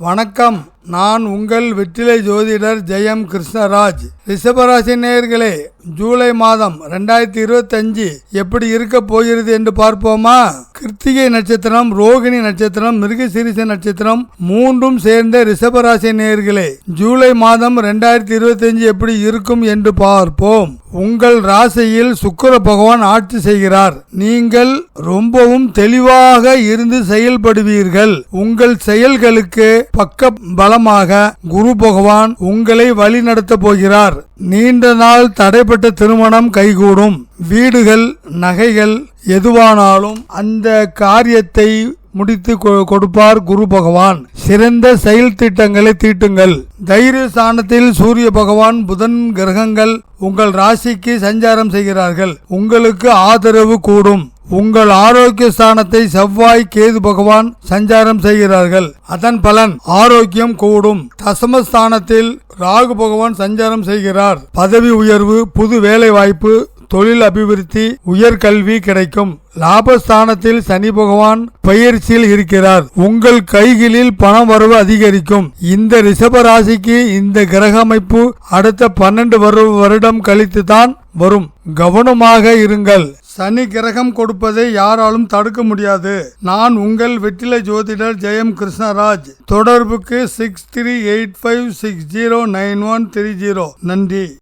வணக்கம். நான் உங்கள் வெற்றிலை ஜோதிடர் ஜெயம் கிருஷ்ணராஜ். ரிஷபராசி நேயர்களே ஜூலை மாதம் ரெண்டாயிரத்தி இருபத்தஞ்சு எப்படி இருக்க போகிறது என்று பார்ப்போமா? கிருத்திகை நட்சத்திரம் ரோகிணி நட்சத்திரம் மிருகசீரிச நட்சத்திரம் மூன்றும் சேர்ந்த ரிஷபராசி நேயர்களே ஜூலை மாதம் ரெண்டாயிரத்தி இருபத்தஞ்சு எப்படி இருக்கும் என்று பார்ப்போம். உங்கள் ராசியில் சுக்கர பகவான் ஆட்சி செய்கிறார். நீங்கள் ரொம்பவும் தெளிவாக இருந்து செயல்படுவீர்கள். உங்கள் செயல்களுக்கு பக்க பலமாக குரு பகவான் உங்களை வழிநடத்த போகிறார். நீண்ட நாள் தடைப்பட்ட திருமணம் கைகூடும். வீடுகள் நகைகள் எதுவானாலும் அந்த காரியத்தை முடித்து கொ- கொடுப்பார் குரு பகவான். சிறந்த செயல் திட்டங்களை தீட்டுங்கள். தைரிய ஸ்தானத்தில் சூரிய பகவான் புதன் கிரகங்கள் உங்கள் ராசிக்கு சஞ்சாரம் செய்கிறார்கள். உங்களுக்கு ஆதரவு கூடும். உங்கள் ஆரோக்கிய ஸ்தானத்தை செவ்வாய் கேது பகவான் சஞ்சாரம் செய்கிறார்கள். அதன் பலன் ஆரோக்கியம் கூடும். தசமஸ்தானத்தில் ராகு பகவான் சஞ்சாரம் செய்கிறார். பதவி உயர்வு புது வேலை வாய்ப்பு தொழில் அபிவிருத்தி உயர்கல்வி கிடைக்கும். லாபஸ்தானத்தில் சனி பகவான் பயிற்சியில் இருக்கிறார். உங்கள் கைகளில் பணம் வரவு அதிகரிக்கும். இந்த ரிஷப ராசிக்கு இந்த கிரக அமைப்பு அடுத்த பன்னெண்டு வருடம் கழித்து தான் வரும். கவனமாக இருங்கள். சனி கிரகம் கொடுப்பதை யாராலும் தடுக்க முடியாது. நான் உங்கள் வெற்றிலை ஜோதிடர் ஜெயம் கிருஷ்ணராஜ். தொடர்புக்கு six three eight five six zero nine one three zero நன்றி.